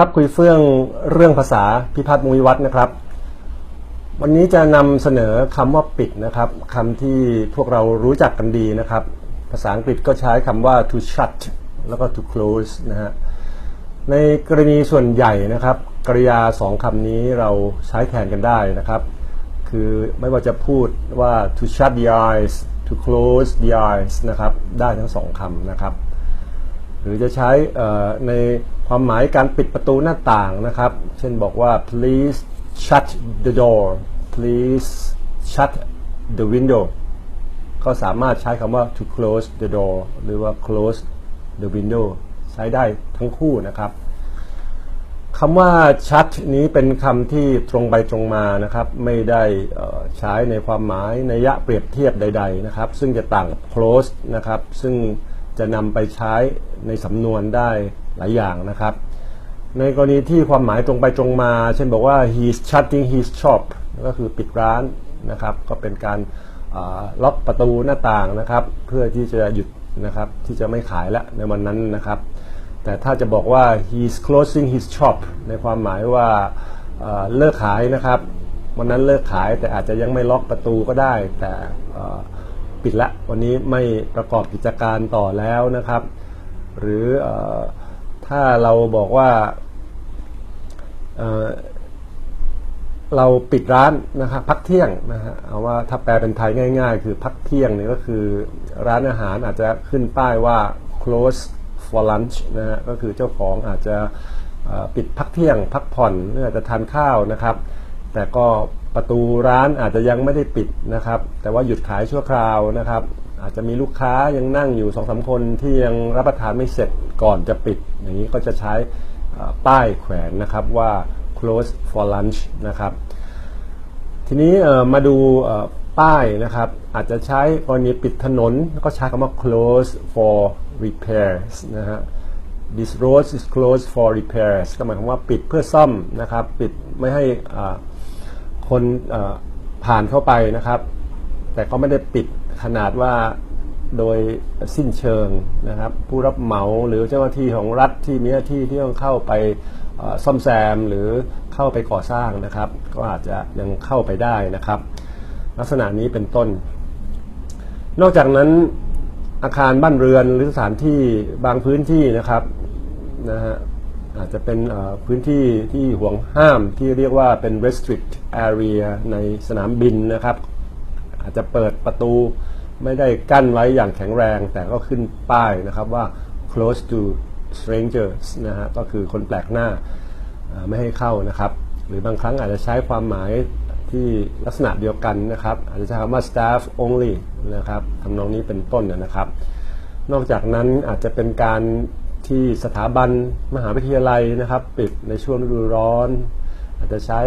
ครับคุยเฟื่องเรื่องภาษาพิพัฒน์มุยวัฒนะครับ วันนี้จะนำเสนอคำว่าปิดนะครับคำที่พวกเรารู้จักกันดีนะครับ ภาษาอังกฤษก็ใช้คำว่า to shut แล้วก็ to close นะฮะในกรณีส่วนใหญ่นะครับ กริยาสองคำนี้เราใช้แทนกันได้นะครับ คือไม่ว่าจะพูดว่า to shut the eyes to close the eyes นะครับ ได้ทั้งสองคำนะครับ หรือจะใช้ใน ความหมายการปิดประตูหน้าต่างนะครับ เช่นบอกว่า please shut the door please shut the window ก็สามารถใช้คำว่า to close the door หรือว่า close the window ใช้ได้ทั้งคู่นะครับคำว่า shut นี้เป็นคำที่ตรงไปตรงมานะครับ ไม่ได้ใช้ในความหมายในยะเปรียบเทียบใด ๆนะครับ ซึ่งจะต่างกับ close นะครับ ซึ่งจะนำไปใช้ในสำนวนได้ หลายอย่างนะครับ ในกรณีที่ความหมายตรงไปตรงมา เช่นบอกว่า he's shutting his shop ก็คือปิดร้านนะครับ ก็เป็นการล็อกประตูหน้าต่างนะครับ เพื่อที่จะหยุดนะครับที่จะไม่ขายละในวันนั้นนะครับ แต่ถ้าจะบอกว่า he's closing his shop ในความหมายว่าเลิกขายนะครับวันนั้นเลิกขายแต่อาจจะยังไม่ล็อกประตูก็ได้ แต่ปิดละวันนี้ไม่ประกอบกิจการต่อแล้วนะครับ หรืออ ถ้าเราบอกว่าเเราปิดร้านนะครับพักเที่ยงนะฮะเอาว่าถ้าแปลเป็นไทยง่าย ๆ คือพักเที่ยงเนี่ยก็คือร้านอาหารอาจจะขึ้นป้ายว่า close for lunch นะฮะก็คือเจ้าของอาจจะปิดพักเที่ยง พักผ่อนหรืออาจจะทานข้าวนะครับ แต่ก็ประตูร้านอาจจะยังไม่ได้ปิดนะครับ แต่ว่าหยุดขายชั่วคราวนะครับ อาจจะมีลูกค้ายังนั่งอยู่สองสาคนที่ยังรับประทานไม่เสร็จก่อนจะปิด อย่างนี้ก็จะใช้ป้ายแขวนนะครับว่า close for lunch นะครับ ทีนี้มาดูป้ายนะครับ อาจจะใช้กรณีปิดถนนก็ใช้คำว่า close for repairs นะฮะ this road is closed for repairs ก็หมายความว่าปิดเพื่อซ่อมนะครับ ปิดไม่ให้คนผ่านเข้าไปนะครับ แต่ก็ไม่ได้ปิด ขนาดว่าโดยสิ้นเชิงนะครับ ผู้รับเหมาหรือเจ้าหน้าที่ของรัฐที่มีหน้าที่ที่ต้องเข้าไปซ่อมแซมหรือเข้าไปก่อสร้างนะครับ ก็อาจจะยังเข้าไปได้นะครับ ลักษณะนี้เป็นต้น นอกจากนั้นอาคารบ้านเรือนหรือสถานที่บางพื้นที่นะครับนะฮะอาจจะเป็นพื้นที่ที่ห่วงห้ามที่เรียกว่าเป็น restrict area ในสนามบินนะครับ อาจจะเปิดประตูไม่ได้กั้นไว้อย่างแข็งแรง แต่ก็ขึ้นป้ายนะครับว่า close to strangers นะฮะก็คือคนแปลกหน้าไม่ให้เข้านะครับ หรือบางครั้งอาจจะใช้ความหมายที่ลักษณะเดียวกันนะครับ อาจจะใช้คำว่า staff only นะครับทำนองนี้เป็นต้นนะครับ นอกจากนั้นอาจจะเป็นการที่สถาบันมหาวิทยาลัยนะครับ ปิดในช่วงฤดูร้อน จจะใช้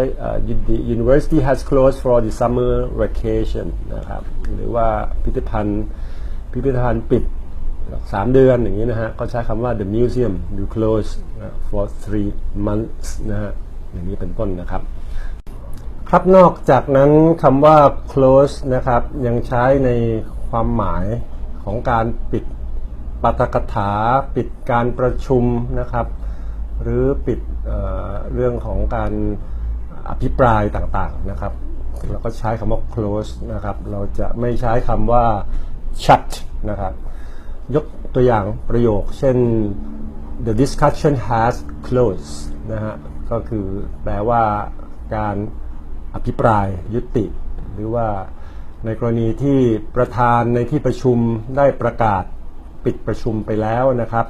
the university has closed for the summer vacation นะครับ หรือว่าพิพิธภัณฑ์พิพิธภัณฑ์ปิดสามเดือนอย่างนี้นะฮะก็ใช้คำว่า the museum will close for three months นะฮะอย่างนี้เป็นต้นนะครับ ครับนอกจากนั้นคำว่า close นะครับยังใช้ในความหมายของการปิดปาฐกถาปิดการประชุมนะครับ หรือปิดเเรื่องของการอภิปรายต่างๆนะครับเราก็ใช้คำว่า close นะครับ เราจะไม่ใช้คำว่า shut นะครับยกตัวอย่างประโยคเช่น the discussion has closed นะฮะก็คือแปลว่าการอภิปรายยุติ หรือว่าในกรณีที่ประธานในที่ประชุมได้ประกาศปิดประชุมไปแล้วนะครับ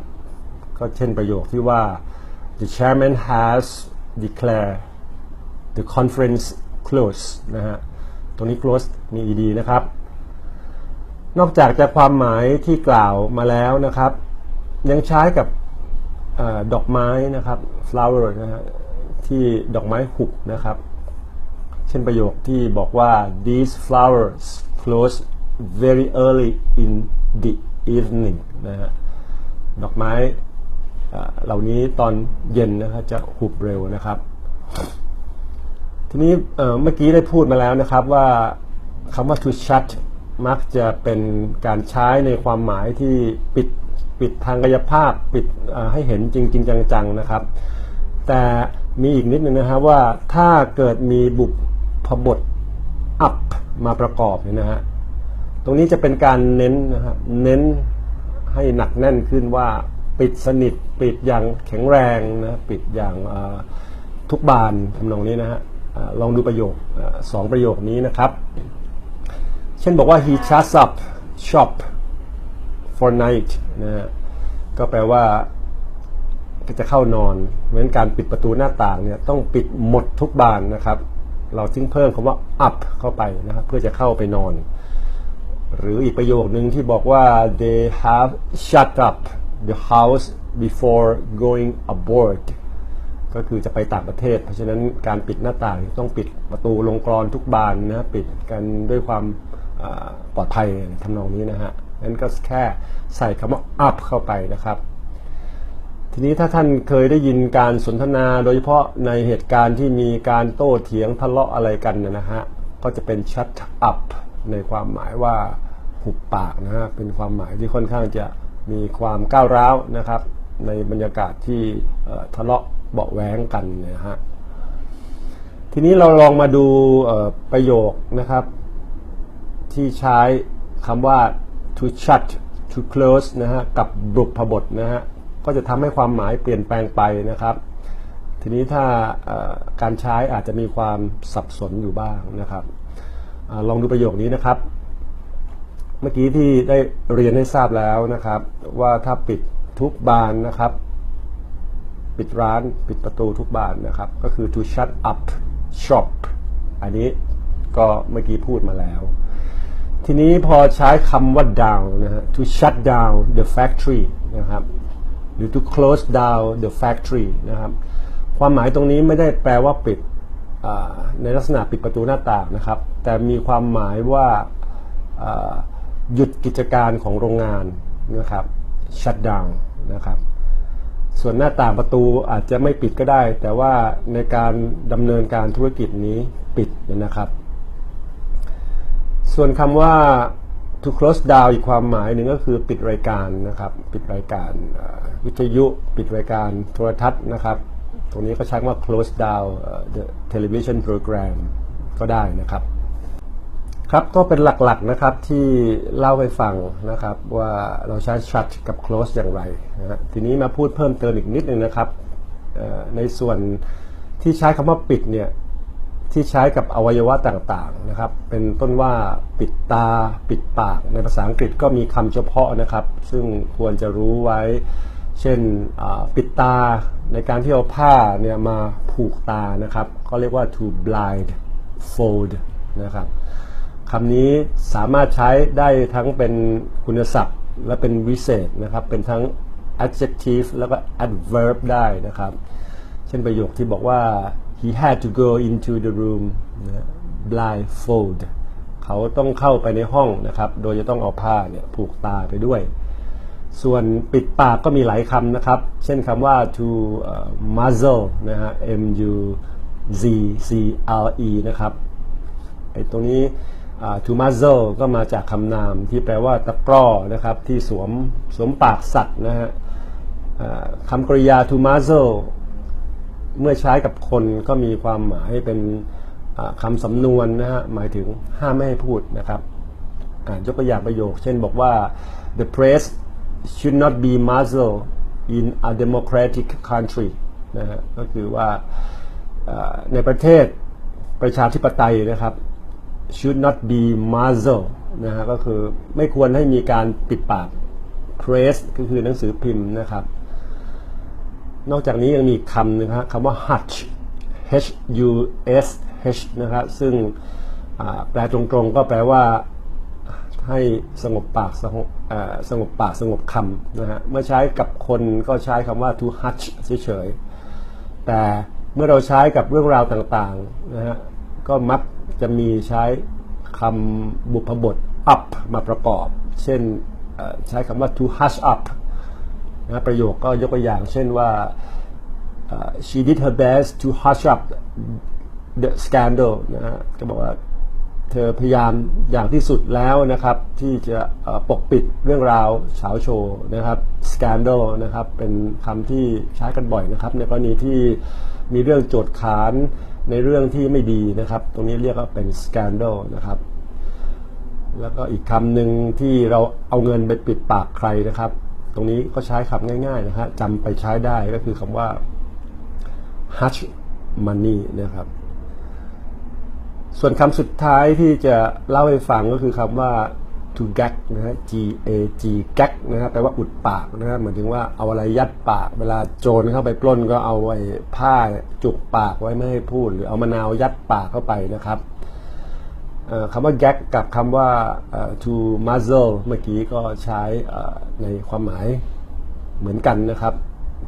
ก็เช่นประโยคที่ว่า the chairman has declared the conference closed นะฮะ ตรงนี้ close มี ed นะครับ นอกจากจะความหมายที่กล่าวมาแล้วนะครับ ยังใช้กับอดอกไม้นะครับ flower นะฮะ ที่ดอกไม้หุบนะครับ เช่นประโยคที่บอกว่า these flowers close very early in the evening นะฮะ ดอกไม้ เหล่านี้ตอนเย็นนะครับจะหุบเร็วนะครับ ทีนี้เมื่อกี้ได้พูดมาแล้วนะครับว่าคำว่า to shut มักจะเป็นการใช้ในความหมายที่ปิดปิดทางกายภาพปิดให้เห็นจริงๆจังๆนะครับ แต่มีอีกนิดนึงนะครับว่าถ้าเกิดมีบุพบท up มาประกอบเนี่ยนะฮะตรงนี้จะเป็นการเน้นนะครับเน้นให้หนักแน่นขึ้นว่า ปิดสนิทปิดอย่างแข็งแรงนะปิดอย่างทุกบานทำนองนี้นะฮะลองดูประโยคสองประโยคนี้นะครับ เช่นบอกว่า he shuts up shop for night นะฮะก็แปลว่าก็จะเข้านอนเพราะฉะนั้นการปิดประตูหน้าต่างเนี่ยต้องปิดหมดทุกบานนะครับ เราจึงเพิ่มคำว่า up เข้าไปนะครับเพื่อจะเข้าไปนอน หรืออีกประโยคนึงที่บอกว่า they have shut up the house before going abroad ก็คือจะไปต่างประเทศ เพราะฉะนั้นการปิดหน้าต่างต้องปิดประตูลงกรอนทุกบานนะปิดกันด้วยความปลอดภัยทำนองนี้นะฮะนั้นก็แค่ใส่คำว่า up เข้าไปนะครับ ทีนี้ถ้าท่านเคยได้ยินการสนทนาโดยเฉพาะในเหตุการณ์ที่มีการโต้เถียงทะเลาะอะไรกันนะฮะ ก็จะเป็น shut up ในความหมายว่าหุบปากนะฮะ เป็นความหมายที่ค่อนข้างจะ มีความก้าวร้าวนะครับ ในบรรยากาศที่ทะเลาะเบาะแวงกันนะฮะทีนี้เราลองมาดูประโยคนะครับ ที่ใช้คำว่า to shut to close นะฮะกับบุพบทนะฮะก็จะทำให้ความหมายเปลี่ยนแปลงไปนะครับ ทีนี้ถ้าการใช้อาจจะมีความสับสนอยู่บ้างนะครับอลองดูประโยคนี้นะครับ เมื่อกี้ที่ได้เรียนให้ทราบแล้วนะครับ ว่าถ้าปิดทุกบานนะครับ ปิดร้านปิดประตูทุกบานนะครับ ก็คือ to shut up shop อันนี้ก็เมื่อกี้พูดมาแล้ว ทีนี้พอใช้คำว่า down นะฮะ to shut down the factory นะครับ หรือ to close down the factory นะครับ ความหมายตรงนี้ไม่ได้แปลว่าปิดในลักษณะปิดประตูหน้าต่างนะครับ แต่มีความหมายว่า หยุดกิจการของโรงงานนะครับ shut down นะครับ ส่วนหน้าต่างประตูอาจจะไม่ปิดก็ได้ แต่ว่าในการดำเนินการธุรกิจนี้ปิดนะครับ ส่วนคำว่า to close down อีกความหมายหนึ่งก็คือปิดรายการนะครับ ปิดรายการวิทยุ ปิดรายการโทรทัศน์นะครับ ตรงนี้ก็ใช้คำว่า close down the television program ก็ได้นะครับ ครับก็เป็นหลักๆนะครับที่เล่าให้ฟังนะครับว่าเราใช้ shut กับ close อย่างไรนะฮะทีนี้มาพูดเพิ่มเติมอีกนิดนึงนะครับในส่วนที่ใช้คำว่าปิดเนี่ยที่ใช้กับอวัยวะต่างๆนะครับ เป็นต้นว่าปิดตาปิดปาก ในภาษาอังกฤษก็มีคำเฉพาะนะครับ ซึ่งควรจะรู้ไว้ เช่นปิดตาในการที่เอาผ้าเนี่ยมาผูกตานะครับ ก็เรียกว่า to blind fold นะครับ คำนี้สามารถใช้ได้ทั้งเป็นคุณศัพท์ และเป็นวิเศษนะครับ เป็นทั้ง adjective แล้วก็ adverb ได้นะครับ เช่นประโยคที่บอกว่า he had to go into the room blindfold เขาต้องเข้าไปในห้องนะครับ โดยจะต้องเอาผ้าเนี่ยผูกตาไปด้วย ส่วนปิดปากก็มีหลายคำนะครับ เช่นคำว่า to เอ่อ muzzle นะฮะ m u z c l e นะครับไอ้ตรงนี้ to muzzle ก็มาจากคำนามที่แปลว่าตะกร้อนะครับที่สวมสวมปากสัตว์นะฮะคำกริยา to muzzle เมื่อใช้กับคนก็มีความหมายเป็นคำสำนวนนะฮะหมายถึงห้ามไม่ให้พูดนะครับยกตัวอย่างประโยค เช่นบอกว่า the press should not be muzzled in a democratic country นะฮะก็คือว่าในประเทศประชาธิปไตยนะครับ should not be muzzled นะฮะก็คือไม่ควรให้มีการปิดปาก press ก็คือหนังสือพิมพ์นะครับ นอกจากนี้ยังมีคำนึงครับคำว่า hush h u s h นะครับซึ่งแปลตรงๆก็แปลว่าให้สงบปากสงบสงบปากสงบคำนะฮะเมื่อใช้กับคนก็ใช้คำว่า to hush เฉยๆแต่เมื่อเราใช้กับเรื่องราวต่างๆนะฮะก็มัก จะมีใช้คำบุพบท up มาประกอบ เช่นใช้คำว่า to hush up นะประโยคก็ยกตัวอย่าง เช่นว่า she did her best to hush up the scandal นะฮะก็บอกว่าเธอพยายามอย่างที่สุดแล้วนะครับ ที่จะปกปิดเรื่องราวเฉาโชว์นะครับ scandal นะครับ เป็นคำที่ใช้กันบ่อยนะครับ ในกรณีที่มีเรื่องโจทย์ขาน ในเรื่องที่ไม่ดีนะครับ ตรงนี้เรียกว่าเป็น scandal นะครับ แล้วก็อีกคำหนึ่งที่เราเอาเงินไปปิดปากใครนะครับ ตรงนี้ก็ใช้คำง่ายๆนะฮะจำไปใช้ได้ก็คือคำว่า hush money นะครับ ส่วนคำสุดท้ายที่จะเล่าให้ฟังก็คือคำว่า to gag นะฮะ g a g gag นะฮะแปลว่าอุดปากนะฮะหมายถึงว่าเอาอะไรยัดปาก เวลาโจรเข้าไปปล้นก็เอาไอ้ผ้าจุกปากไว้ไม่ให้พูด หรือเอามะนาวยัดปากเข้าไปนะครับคำว่า gag กับคำว่า to muzzle เมื่อกี้ก็ใช้ในความหมายเหมือนกันนะครับ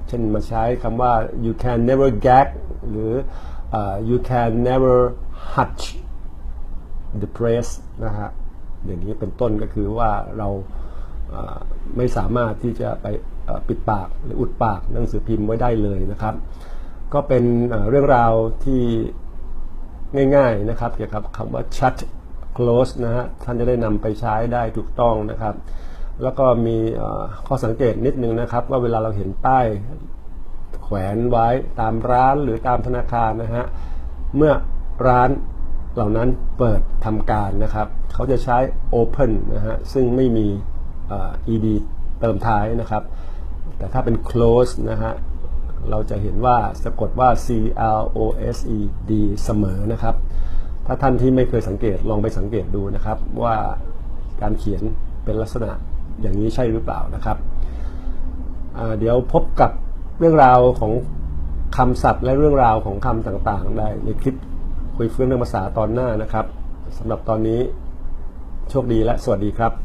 เช่นมาใช้คำว่า you can never gag หรือเอ่อ you can never hutch the press นะฮะ อย่างนี้เป็นต้นก็คือว่าเราไม่สามารถที่จะไปปิดปากหรืออุดปากหนังสือพิมพ์ไว้ได้เลยนะครับ ก็เป็นเรื่องราวที่ง่ายๆนะครับ เกี่ยวกับคำว่า shut close นะฮะท่านจะได้นำไปใช้ได้ถูกต้องนะครับ แล้วก็มีข้อสังเกตนิดนึงนะครับ ว่าเวลาเราเห็นป้ายแขวนไว้ตามร้านหรือตามธนาคารนะฮะเมื่อร้านเหล่านั้นเปิดทำการนะครับ เขาจะใช้ open นะฮะซึ่งไม่มี ed เติมท้ายนะครับ แต่ถ้าเป็น close นะฮะเราจะเห็นว่าสะกดว่า c l o s e d เสมอนะครับ ถ้าท่านที่ไม่เคยสังเกตลองไปสังเกตดูนะครับ ว่าการเขียนเป็นลักษณะอย่างนี้ใช่หรือเปล่านะครับ เดี๋ยวพบกับเรื่องราวของคำศัพท์และเรื่องราวของคำต่างๆ ได้ในคลิปคุยเฟื่องเรื่องภาษาตอนหน้านะครับสำหรับตอนนี้ โชคดีและสวัสดีครับ